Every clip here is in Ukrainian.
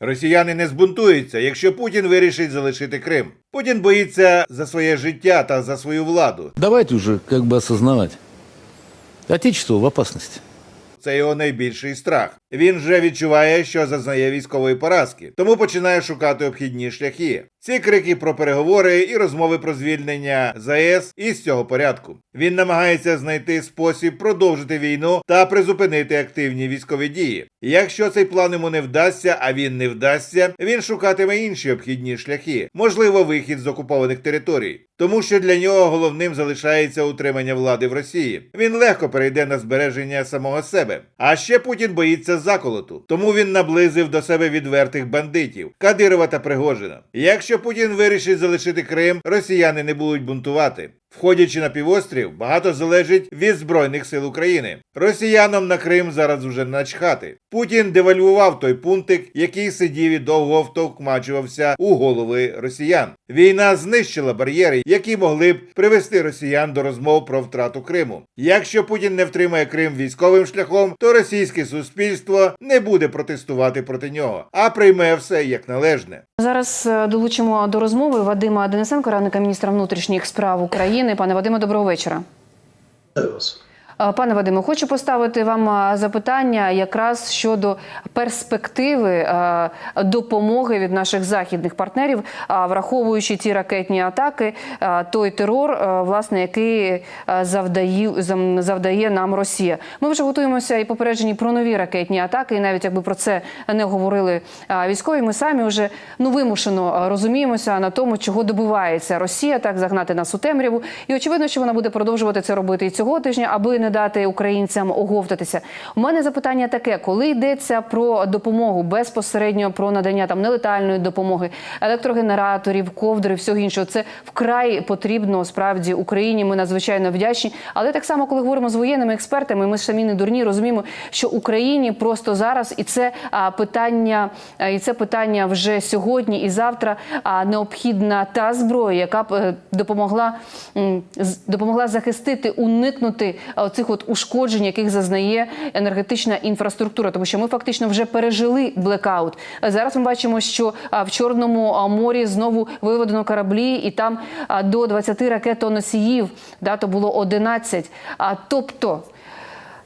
Росіяни не збунтуються, якщо Путін вирішить залишити Крим. Путін боїться за своє життя та за свою владу. Давайте уже как бы осознавать. Отечество в опасності. Це його найбільший страх. Він вже відчуває, що зазнає військової поразки, тому починає шукати обхідні шляхи. Ці крики про переговори і розмови про звільнення ЗАЕС із цього порядку. Він намагається знайти спосіб продовжити війну та призупинити активні військові дії. Якщо цей план йому не вдасться, а він не вдасться, він шукатиме інші обхідні шляхи, можливо, вихід з окупованих територій. Тому що для нього головним залишається утримання влади в Росії. Він легко перейде на збереження самого себе. А ще Путін боїться заколоту, тому він наблизив до себе відвертих бандитів Кадирова та Пригожина. Якщо Путін вирішить залишити Крим, росіяни не будуть бунтувати. Входячи на півострів, багато залежить від збройних сил України. Росіянам на Крим зараз уже начхати. Путін девальвував той пунктик, який сидів і довго втовкмачувався у голови росіян. Війна знищила бар'єри, які могли б привести росіян до розмов про втрату Криму. Якщо Путін не втримає Крим військовим шляхом, то російське суспільство не буде протестувати проти нього, а прийме все як належне. Зараз е, долучимо до розмови Вадима Денисенка, радника міністра внутрішніх справ України. Пане Вадиме, доброго вечора. Е, Пане Вадиме, хочу поставити вам е, запитання якраз щодо перспективи е, допомоги від наших західних партнерів, враховуючи ті ракетні атаки, е, той терор, е, власне, який е, завдає, завдає нам Росія. Ми вже готуємося і попереджені про нові ракетні атаки. І навіть якби про це не говорили е, військові, ми самі вже ну вимушено е, розуміємося на тому, чого добивається Росія, так загнати нас у темряву. І очевидно, що вона буде продовжувати це робити і цього тижня, аби не дати українцям оговтатися. У мене запитання таке: коли йдеться про допомогу безпосередньо про надання там нелетальної допомоги, електрогенераторів, ковдри, всього іншого, це вкрай потрібно справді Україні. Ми надзвичайно вдячні. Але так само, коли говоримо з воєнними експертами, ми самі не дурні, розуміємо, що Україні просто зараз і це питання, і це питання вже сьогодні і завтра. А необхідна та зброя, яка б е, допомогла допомогла захистити, уникнути цих от ушкоджень, яких зазнає енергетична інфраструктура, тому що ми фактично вже пережили блекаут. Зараз ми бачимо, що в Чорному морі знову виведено кораблі, і там до 20 ракетоносіїв, да, то було 11. А тобто.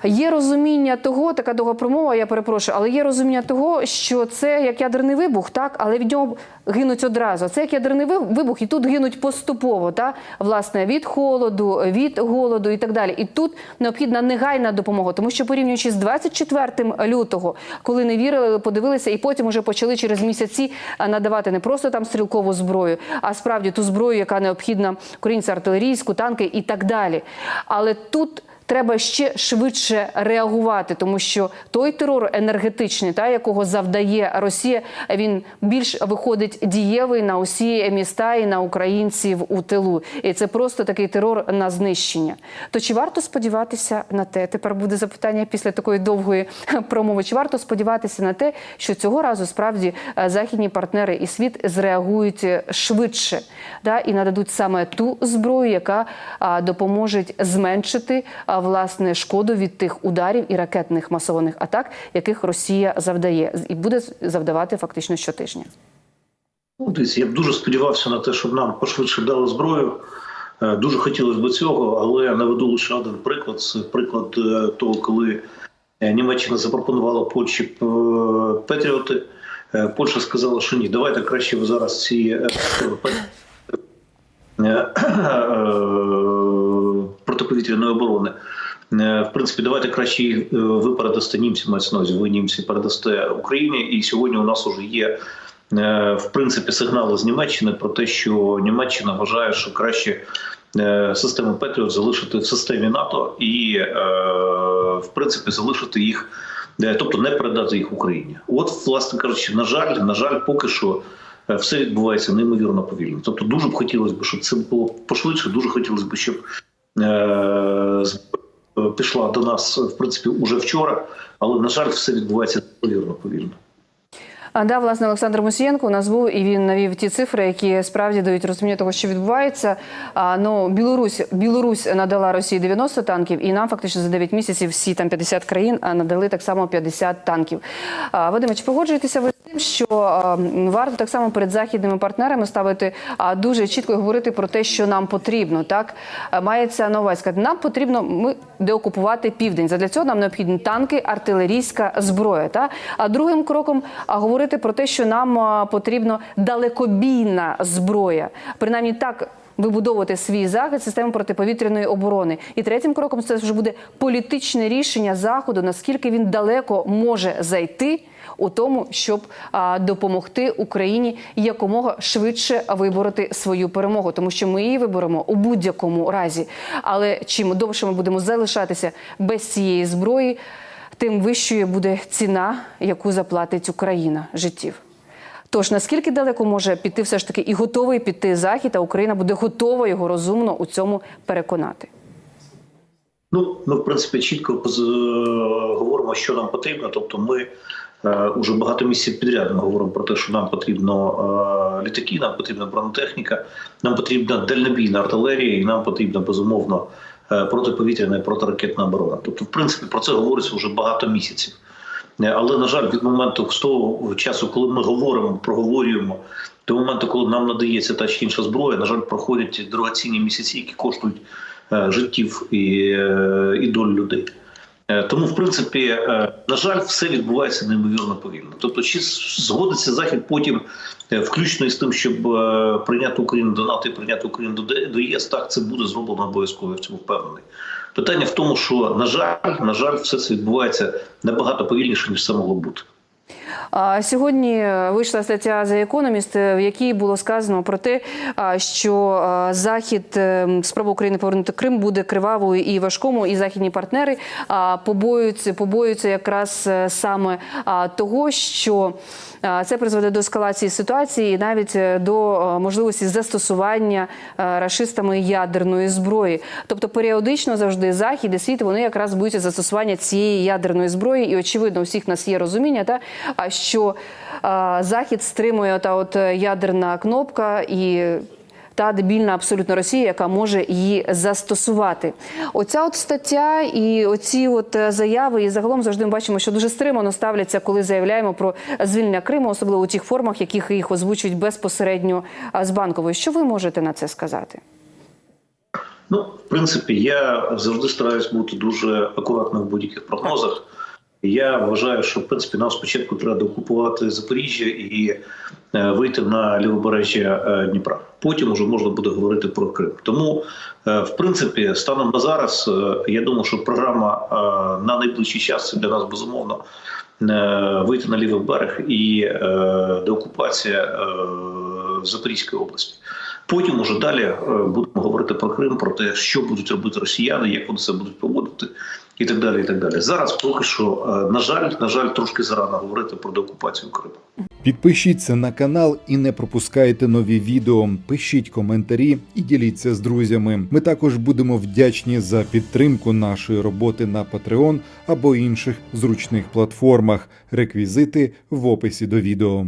Є розуміння того, така довга промова, я перепрошую, але є розуміння того, що це як ядерний вибух, так, але від нього гинуть одразу. Це як ядерний вибух, і тут гинуть поступово, та власне від холоду, від голоду і так далі. І тут необхідна негайна допомога, тому що порівнюючи з 24 лютого, коли не вірили, подивилися, і потім уже почали через місяці надавати не просто там стрілкову зброю, а справді ту зброю, яка необхідна українцям артилерійську, танки і так далі. Але тут треба ще швидше реагувати, тому що той терор енергетичний, та якого завдає Росія, він більш виходить дієвий на усі міста і на українців у тилу. І це просто такий терор на знищення. То чи варто сподіватися на те? Тепер буде запитання після такої довгої промови. Чи варто сподіватися на те, що цього разу справді е, західні партнери і світ зреагують е, швидше, да, і нададуть саме ту зброю, яка допоможе зменшити власне шкоду від тих ударів і ракетних масованих атак, яких Росія завдає, і буде завдавати фактично щотижня. Ну, я б дуже сподівався на те, щоб нам пошвидше дали зброю. Е, Дуже хотілося б цього, але наведу лише один приклад. Це приклад е, того, коли е, Німеччина запропонувала Польщі Петріоти. Польща сказала, що ні, давайте краще ви зараз ці е, е, е, протиповітряної оборони. Е, В принципі, давайте краще е, ви передасте німцям, мається на ви німці передасте Україні. І сьогодні у нас вже є е, в принципі сигнали з Німеччини про те, що Німеччина вважає, що краще систему Петріот залишити в системі НАТО і, е, в принципі, залишити їх, е, тобто не передати їх Україні. От, власне кажучи, на жаль, на жаль, поки що. е, Все відбувається неймовірно повільно. Тобто, дуже б хотілося б, щоб це було пошвидше. Дуже хотілося б, щоб пішла до нас в принципі уже вчора, але на жаль, все відбувається повірно повільно. Да, власне, Олександр Мусієнко був, і він навів ті цифри, які справді дають розуміння того, що відбувається. А, ну, Білорусь, Білорусь надала Росії 90 танків, і нам фактично за 9 місяців всі там 50 країн надали так само 50 танків. А, Вадиме, чи погоджуєтеся ви з тим, що варто так само перед західними партнерами ставити дуже чітко говорити про те, що нам потрібно? Так мається на увазі сказати, нам потрібно ми деокупувати південь. Задля цього нам необхідні танки, артилерійська зброя. Та а другим кроком а, говорити про те, що нам а, потрібно далекобійна зброя. Принаймні так. Вибудовувати свій захист системи протиповітряної оборони, і третім кроком це вже буде політичне рішення заходу, наскільки він далеко може зайти у тому, щоб а, допомогти Україні якомога швидше вибороти свою перемогу, тому що ми її виберемо у будь-якому разі. Але чим довше ми будемо залишатися без цієї зброї, тим вищою буде ціна, яку заплатить Україна життів. Тож наскільки далеко може піти все ж таки і готовий піти захід, а Україна буде готова його розумно у цьому переконати. Ну, ми, в принципі, чітко поз- говоримо, що нам потрібно. Тобто, ми е, уже багато місяців підряд ми говоримо про те, що нам потрібно е, літаки, нам потрібна бронетехніка, нам потрібна дальнобійна артилерія, і нам потрібна безумовно е, протиповітряна і протиракетна оборона. Тобто, в принципі, про це говориться вже багато місяців. Е, Але на жаль, від моменту з того часу, коли ми говоримо, проговорюємо, до моменту, коли нам надається та чи інша зброя, на жаль, проходять дорогоцінні місяці, які коштують е, життів і, е, і доль людей. Е, Тому, в принципі, е, на жаль, все відбувається неймовірно повільно. Тобто, чи згодиться захід потім, е, включно із тим, щоб прийняти Україну до НАТО і прийняти Україну до ЄС, так це буде зроблено обов'язково. Я в цьому впевнений. Питання в тому, що на жаль, на жаль, все це відбувається набагато повільніше, ніж це могло бути. Сьогодні вийшла стаття The Economist, в якій було сказано про те, що захід е, спроба України повернути Крим буде кривавою і важкому, і західні партнери побоюються, побоюються якраз е, саме того, що це призведе до ескалації ситуації, і навіть е, до е, можливості застосування е, рашистами ядерної зброї. Тобто періодично завжди захід і світ вони якраз боються застосування цієї ядерної зброї, і очевидно, у всіх нас є розуміння, та а що захід стримує та от е, ядерна кнопка і. Та дебільна абсолютно Росія, яка може її застосувати. Оця от стаття і оці от е, заяви, і загалом завжди ми бачимо, що дуже стримано ставляться, коли заявляємо про звільнення Криму, особливо у тих формах, яких їх озвучують безпосередньо з банкової. Що ви можете на це сказати? Ну, в принципі, я завжди стараюсь бути дуже акуратним в будь-яких прогнозах. Я вважаю, що в принципі нам спочатку треба окупувати Запоріжжя і е, вийти на лівобережжя е, Дніпра. Потім вже можна буде говорити про Крим. Тому, е, в принципі, станом на зараз, я думаю, що програма на найближчий час для нас безумовно вийти на лівий берег і деокупація Запорізької області. Потім уже далі е, будемо говорити про Крим, про те, що будуть робити росіяни, як вони це будуть поводити, і так далі. І так далі. Зараз поки що, е, на жаль, на жаль, трошки зарано говорити про деокупацію Криму. Підпишіться на канал і не пропускайте нові відео. Пишіть коментарі і діліться з друзями. Ми також будемо вдячні за підтримку нашої роботи на Patreon або інших зручних платформах. Реквізити в описі до відео.